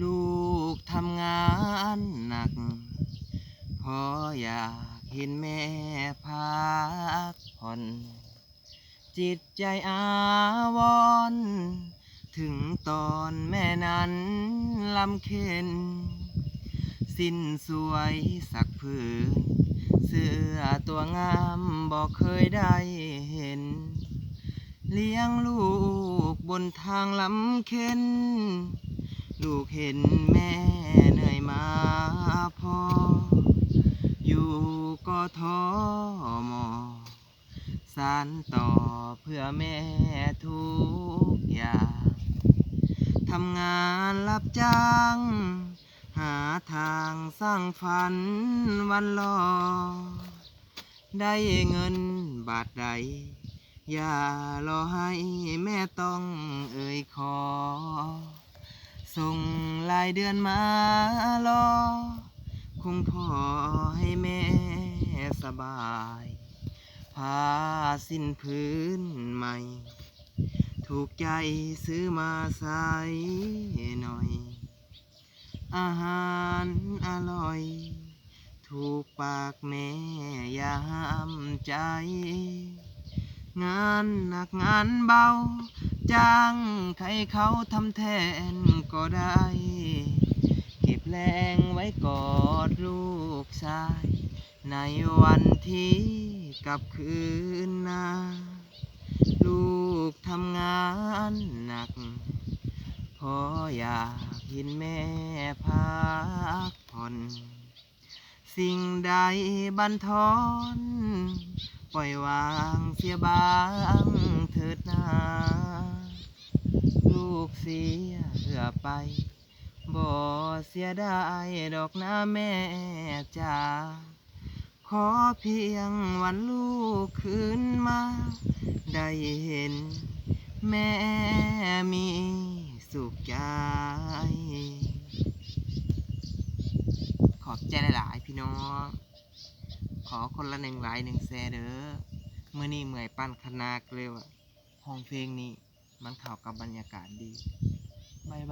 ลูกทำงานหนัก พออยากเห็นแม่พักผ่อน จิตใจอาวร ถึงตอนแม่นั้นลำเค็น สิ้นสวยสักผืน เสื้อตัวงามบอกเคยได้เห็น เลี้ยงลูกบนทางลำเค็น ลูกเห็นแม่เหนื่อยมาพอ อยู่ก็ท้อมอสานต่อเพื่อแม่ทุกอย่างทำงานรับจ้าง หาทางสร้างฝันวันรอ ได้เงินบาทใด อย่ารอให้แม่ต้องเอ่ยขอ ส่งรายเดือนมารอ คงพอให้แม่สบายผ้าสิ้นพื้นใหม่ ถูกใจซื้อมาใส่หน่อย อาหารอร่อย ถูกปากแม่ยามใจ งานหนักงานเบา จ้างใครเขาทำแทนก็ได้ เก็บแรงไว้กอดลูกชาย ในวันที่กลับคืนนาลูกทำงานหนัก พออยากเห็นแม่พักผ่อน สิ่งใดบันทอน ปล่อยวางเสียบางเถิดนาลูกเสียเพื่อไปบ่เสียดายดอกนะแม่จ๋าขอเพียงวันลูกคืนมา ได้เห็น แม่มีสุขใจขอบใจหลายๆพี่น้อง อคนละหนึ่งไลน์หนึ่งแช่เด้อเมื่อนี้เมื่อยปั้นคณากเลยว่ะห้องเพลงนี้ มันเข้ากับบรรยากาศดีบายบาย